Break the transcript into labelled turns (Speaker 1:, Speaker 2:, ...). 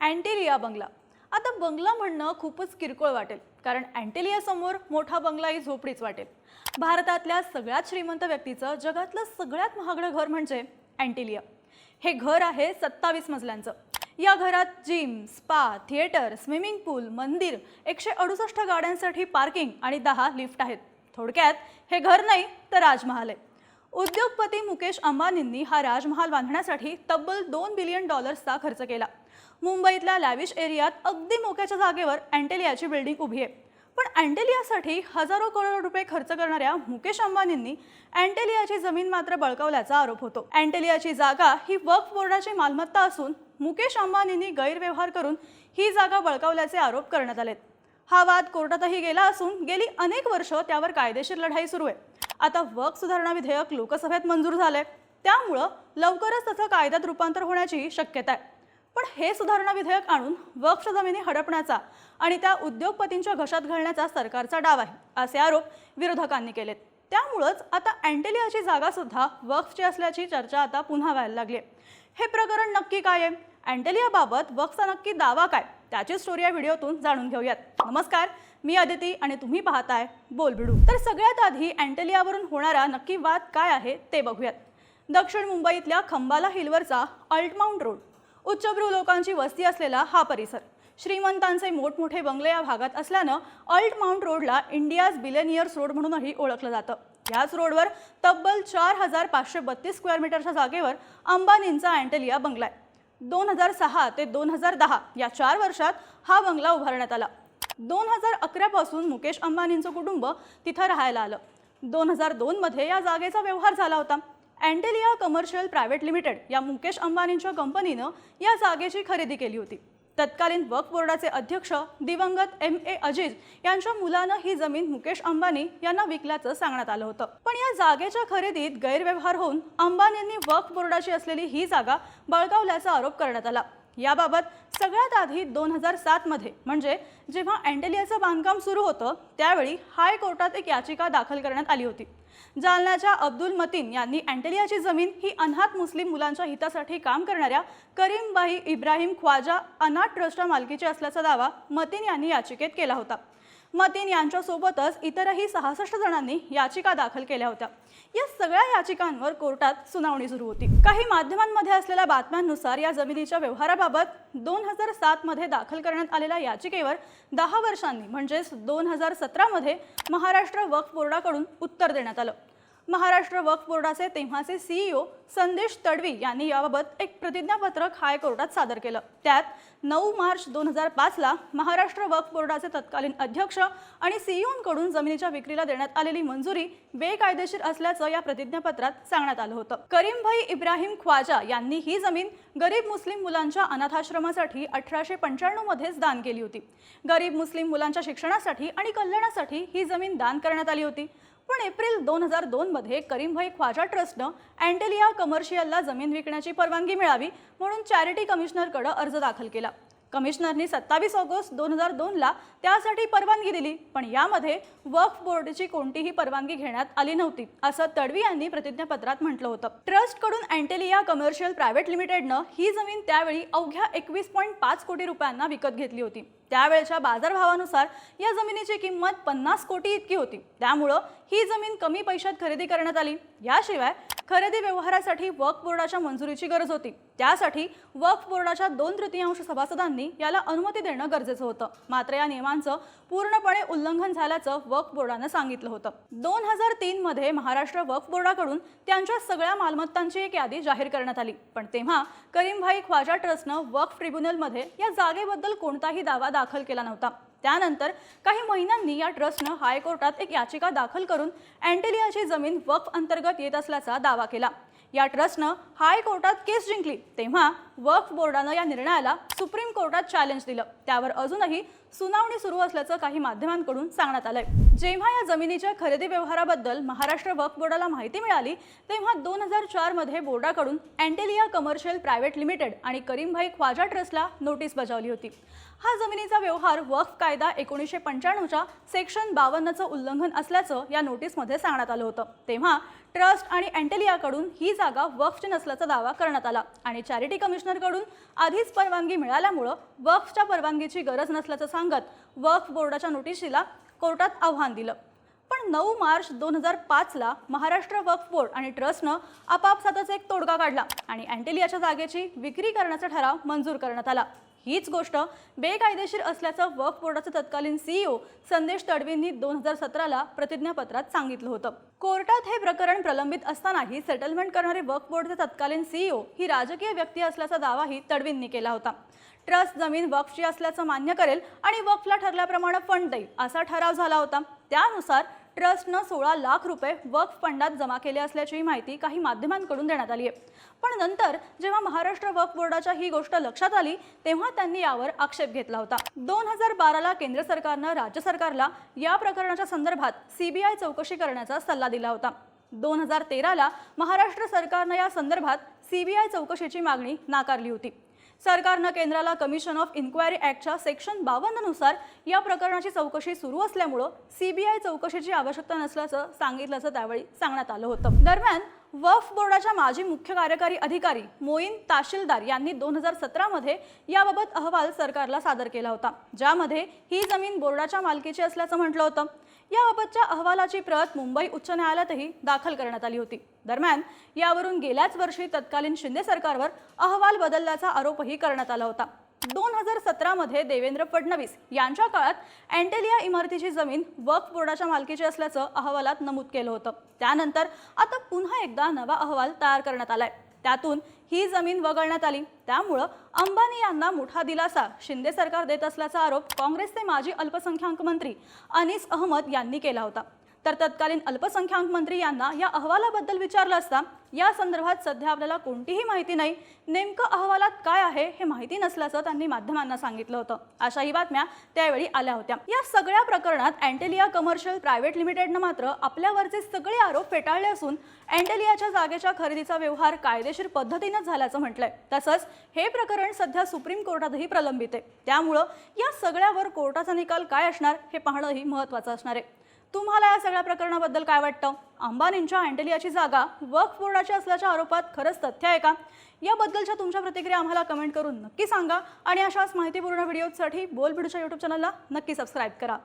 Speaker 1: अँटेलिया बंगला. आता बंगला म्हणणं खूपच किरकोळ वाटेल कारण अँटेलियासमोर मोठा बंगला ही झोपडीच वाटेल. भारतातल्या सगळ्यात श्रीमंत व्यक्तीचं जगातलं सगळ्यात महागडं घर म्हणजे अँटेलिया. हे घर आहे सत्तावीस मजल्यांचं. या घरात gym spa theatre swimming pool मंदिर एकशे अडुसष्ट गाड्यांसाठी पार्किंग आणि दहा लिफ्ट आहेत. थोडक्यात हे घर नाही तर राजमहाल आहे. उद्योगपती मुकेश अंबानींनी हा राजमहाल बांधण्यासाठी तब्बल दोन बिलियन डॉलर्सचा खर्च केला. मुंबईतल्या लॅविश एरियात अगदी मोक्याच्या जागेवर अँटेलियाची बिल्डिंग उभी आहे. पण अँटेलियासाठी हजारो करोड रुपये खर्च करणाऱ्या मुकेश अंबानींनी अँटेलियाची जमीन मात्र बळकवल्याचा आरोप होतो. अँटेलियाची जागा ही वक्फ बोर्डाची मालमत्ता असून मुकेश अंबानींनी गैरव्यवहार करून ही जागा बळकावल्याचे आरोप करण्यात आलेत. हा वाद कोर्टातही गेला असून गेली अनेक वर्ष त्यावर कायदेशीर लढाई सुरू आहे. आता वक्फ सुधारणा विधेयक लोकसभेत मंजूर झालंय. त्यामुळं लवकरच त्याचं कायद्यात रूपांतर होण्याची शक्यता आहे. पण हे सुधारणा विधेयक आणून वक्ष जमिनी हडपण्याचा आणि त्या उद्योगपतींच्या घशात घालण्याचा सरकारचा डाव आहे असे आरोप विरोधकांनी केलेत. त्यामुळंच आता अँटेलियाची जागा सुद्धा वक्फची असल्याची चर्चा आता पुन्हा व्हायला लागली हे प्रकरण नक्की काय आहे? अँटेलियाबाबत वक्फचा नक्की दावा काय? त्याची स्टोरी या व्हिडिओतून जाणून घेऊयात. नमस्कार मी अदिती आणि तुम्ही पाहताय बोलबिडू. तर सगळ्यात आधी अँटेलियावरून होणारा नक्की वाद काय आहे ते बघूयात. दक्षिण मुंबईतल्या खंबाला हिलवरचा अल्टमाउंट रोड. उच्चभ्रू लोकांची वस्ती असलेला हा परिसर. श्रीमंतांचे मोठमोठे बंगले या भागात असल्यानं अल्ट माउंट रोडला इंडियाज बिलेनियर्स रोड म्हणूनही ओळखलं जातं. याच रोडवर तब्बल चार हजार पाचशे बत्तीस स्क्वेअर मीटरच्या जागेवर अंबानींचा अँटेलिया बंगला आहे. दोन हजार सहा ते दोन हजार दहा या चार वर्षात हा बंगला उभारण्यात आला. दोन हजार अकरापासून मुकेश अंबानींचं कुटुंब तिथं राहायला आलं. दोन हजार दोनमध्ये या जागेचा व्यवहार झाला होता. अँटेलिया कमर्शियल प्रायव्हेट लिमिटेड या मुकेश अंबानींच्या कंपनीनं या जागेची खरेदी केली होती. तत्कालीन वक्फ बोर्डाचे अध्यक्ष दिवंगत एम ए अजीज यांच्या मुलानं ही जमीन मुकेश अंबानी यांना विकल्याचं सांगण्यात आलं होतं. पण या जागेच्या खरेदीत गैरव्यवहार होऊन अंबानींनी वक्फ बोर्डाची असलेली ही जागा बळकावल्याचा आरोप करण्यात आला. याबाबत सगळ्यात आधी दोन हजार सातमध्ये म्हणजे जेव्हा अँटेलियाचं बांधकाम सुरू होतं त्यावेळी हायकोर्टात एक याचिका दाखल करण्यात आली होती. जालन्याच्या अब्दुल मतीन यांनी अँटेलियाची जमीन ही अनाथ मुस्लिम मुलांच्या हितासाठी काम करणाऱ्या करीमबाई इब्राहिम ख्वाजा अनाथ ट्रस्टच्या मालकीची असल्याचा दावा मतीन यांनी याचिकेत केला होता. मतीन यांच्यासोबतच इतरही सहासष्ट जणांनी याचिका दाखल केल्या होत्या. या सगळ्या याचिकांवर कोर्टात सुनावणी सुरू होती. काही माध्यमांमध्ये असलेल्या बातम्यांनुसार या जमिनीच्या व्यवहाराबाबत दोन हजार सातमध्ये दाखल करण्यात आलेल्या याचिकेवर दहा वर्षांनी म्हणजेच दोन हजार सतरामध्ये महाराष्ट्र वक्फ बोर्डाकडून उत्तर देण्यात आलं. महाराष्ट्र वक्फ बोर्डाचे तेव्हाचे सीईओ संदेश तडवी यांनी याबाबत एक प्रतिज्ञापत्रक हायकोर्टात सादर केलं. त्यात नऊ मार्च दोन हजार पाचला महाराष्ट्र वक्फ बोर्डाचे तत्कालीन अध्यक्ष आणि सीईओंकडून जमिनीच्या विक्रीला देण्यात आलेली मंजुरी बेकायदेशीर असल्याचं या प्रतिज्ञापत्रात सांगण्यात आलं होतं. करीमभाई इब्राहिम ख्वाजा यांनी ही जमीन गरीब मुस्लिम मुलांच्या अनाथाश्रमासाठी अठराशे पंच्याण्णव मध्येच दान केली होती. गरीब मुस्लिम मुलांच्या शिक्षणासाठी आणि कल्याणासाठी ही जमीन दान करण्यात आली होती. पण एप्रिल दोन हजार दोनमध्ये करीमभाई ख्वाजा ट्रस्टनं अँटेलिया कमर्शियलला जमीन विकण्याची परवानगी मिळावी म्हणून चॅरिटी कमिशनरकडे अर्ज दाखल केला. कमिशनरनी सत्तावीस ऑगस्ट दोन हजार दोनला त्यासाठी परवानगी दिली पण यामध्ये वक्फ बोर्डची कोणतीही परवानगी घेण्यात आली नव्हती असं तडवी यांनी प्रतिज्ञापत्रात म्हटलं होतं. ट्रस्टकडून अँटेलिया कमर्शियल प्रायव्हेट लिमिटेडनं ही जमीन त्यावेळी अवघ्या एकवीस पॉईंट पाच कोटी रुपयांना विकत घेतली होती. त्यावेळच्या बाजारभावानुसार या जमिनीची किंमत पन्नास कोटी इतकी होती. त्यामुळं ही जमीन कमी पैशात खरेदी करण्यात आली. याशिवाय खरेदी व्यवहारासाठी वक्फ बोर्डाच्या मंजुरीची गरज होती. त्यासाठी वक्फ बोर्डाच्या दोन तृतीयांश सभासदांनी याला अनुमती देणं गरजेचं होतं. मात्र या नियमांचं पूर्णपणे उल्लंघन झाल्याचं वक्फ बोर्डानं सांगितलं होतं. दोन हजार तीन मध्ये महाराष्ट्र वक्फ बोर्डाकडून त्यांच्या सगळ्या मालमत्तांची एक यादी जाहीर करण्यात आली. पण तेव्हा करीमभाई ख्वाजा ट्रस्टनं वक्फ ट्रिब्युनलमध्ये या जागेबद्दल कोणताही दावा दाखल केला नव्हता. त्यानंतर काही महिन्यांनी या ट्रस्टनं हायकोर्टात एक याचिका दाखल करून अँटेलियाची जमीन वक्फ अंतर्गत येत असल्याचा दावा केला. या ट्रस्टनं हायकोर्टात केस जिंकली तेव्हा वक्फ बोर्डानं या निर्णयाला सुप्रीम कोर्टात चॅलेंज दिलं. त्यावर अजूनही सुनावणी सुरू असल्याचं काही माध्यमांकडून सांगण्यात आलंय. जेव्हा या जमिनीच्या खरेदी व्यवहाराबद्दल महाराष्ट्र वक्फ बोर्डाला माहिती मिळाली तेव्हा दोन हजार चारमध्ये बोर्डाकडून अँटेलिया कमर्शियल प्रायव्हेट लिमिटेड आणि करीमभाई ख्वाजा ट्रस्टला नोटीस बजावली होती. हा जमिनीचा व्यवहार वक्फ कायदा एकोणीसशे पंच्याण्णवच्या सेक्शन बावन्नचं उल्लंघन असल्याचं या नोटीसमध्ये सांगण्यात आलं होतं. तेव्हा ट्रस्ट आणि अँटेलियाकडून ही जागा वक्फची नसल्याचा दावा करण्यात आला आणि चॅरिटी कमिशन कमिशनरकडून आधीच परवानगी मिळाल्यामुळं वक्फच्या परवानगीची गरज नसल्याचं सांगत वक्फ बोर्डाच्या नोटिशीला कोर्टात आव्हान दिलं. पण नऊ मार्च दोन हजार पाचला महाराष्ट्र वक्फ बोर्ड आणि ट्रस्टनं आपापसातच एक तोडगा काढला आणि अँटेलियाच्या जागेची विक्री करण्याचा ठराव मंजूर करण्यात आला. हीच गोष्ट बेकायदेशीर असल्याचं वक्फ बोर्डाचे तत्कालीन सीईओ संदेश तडवींनी दोन हजार सतराला प्रतिज्ञापत्रात सांगितलं होतं. कोर्टात हे प्रकरण प्रलंबित असतानाही सेटलमेंट करणारे वक्फ बोर्डचे तत्कालीन सीईओ ही राजकीय व्यक्ती असल्याचा दावाही तडवींनी केला होता. ट्रस्ट जमीन वक्फची असल्याचं मान्य करेल आणि वक्फला ठरल्याप्रमाणे फंड देईल असा ठराव झाला होता. त्यानुसार ट्रस्टनं सोळा लाख रुपये वक्फ फंडात जमा केले असल्याची माहिती काही माध्यमांकडून देण्यात आली आहे. पण नंतर जेव्हा महाराष्ट्र वक्फ बोर्डाच्या ही गोष्ट लक्षात आली तेव्हा त्यांनी यावर आक्षेप घेतला होता. दोन हजार बाराला केंद्र सरकारनं राज्य सरकारला या प्रकरणाच्या संदर्भात सीबीआय चौकशी करण्याचा सल्ला दिला होता. दोन हजार तेराला महाराष्ट्र सरकारनं या संदर्भात सीबीआय चौकशीची मागणी नाकारली होती. सरकारनं केंद्राला कमिशन ऑफ इन्क्वायरी ॲक्टच्या सेक्शन बावन्ननुसार या प्रकरणाची चौकशी सुरू असल्यामुळं सीबीआय चौकशीची आवश्यकता नसल्याचं सांगितल्याचं त्यावेळी सांगण्यात आलं होतं. दरम्यान वफ बोर्डाच्या माजी मुख्य कार्यकारी अधिकारी मोईन ताशिलदार यांनी दोन हजार सतरामध्ये याबाबत अहवाल सरकारला सादर केला होता. ज्यामध्ये ही जमीन बोर्डाच्या मालकीची असल्याचं म्हटलं होतं. याबाबतच्या अहवालाची प्रत मुंबई उच्च न्यायालयातही दाखल करण्यात आली होती. दरम्यान यावरून गेल्याच वर्षी तत्कालीन शिंदे सरकारवर अहवाल बदलल्याचा आरोपही करण्यात आला होता. दोन हजार सतरामध्ये देवेंद्र फडणवीस यांच्या काळात अँटेलिया इमारतीची जमीन वक्फ बोर्डाच्या मालकीची असल्याचं अहवालात नमूद केलं होतं. त्यानंतर आता पुन्हा एकदा नवा अहवाल तयार करण्यात आलाय. त्यातून ही जमीन वगळण्यात आली. त्यामुळं अंबानी यांना मोठा दिलासा शिंदे सरकार देत असल्याचा आरोप काँग्रेसचे माजी अल्पसंख्याक मंत्री अनिस अहमद यांनी केला होता. तर तत्कालीन अल्पसंख्याक मंत्री यांना या अहवालाबद्दल विचारलं असता या संदर्भात सध्या आपल्याला कोणतीही माहिती नाही. नेमकं अहवालात काय आहे हे माहिती नसल्याचं त्यांनी माध्यमांना सांगितलं होतं. अशाही बातम्या त्यावेळी आल्या होत्या. या सगळ्या प्रकरणात अँटेलिया कमर्शियल प्रायव्हेट लिमिटेडनं मात्र आपल्यावरचे सगळे आरोप फेटाळले असून अँटेलियाच्या जागेच्या खरेदीचा व्यवहार कायदेशीर पद्धतीनं झाल्याचं म्हटलंय. तसंच हे प्रकरण सध्या सुप्रीम कोर्टातही प्रलंबित आहे. त्यामुळं या सगळ्यावर कोर्टाचा निकाल काय असणार हे पाहणंही महत्त्वाचं असणार आहे. तुम्हाला या सगळ्या प्रकरणाबद्दल काय वाटतं? अंबानींच्या अँटेलियाची जागा वक्फ बोर्डाची असल्याच्या आरोपात खरंच तथ्य आहे का? याबद्दलच्या तुमच्या प्रतिक्रिया आम्हाला कमेंट करून नक्की सांगा आणि अशाच माहितीपूर्ण व्हिडिओसाठी बोल भिडूच्या यूट्यूब चॅनलला नक्की सबस्क्राईब करा.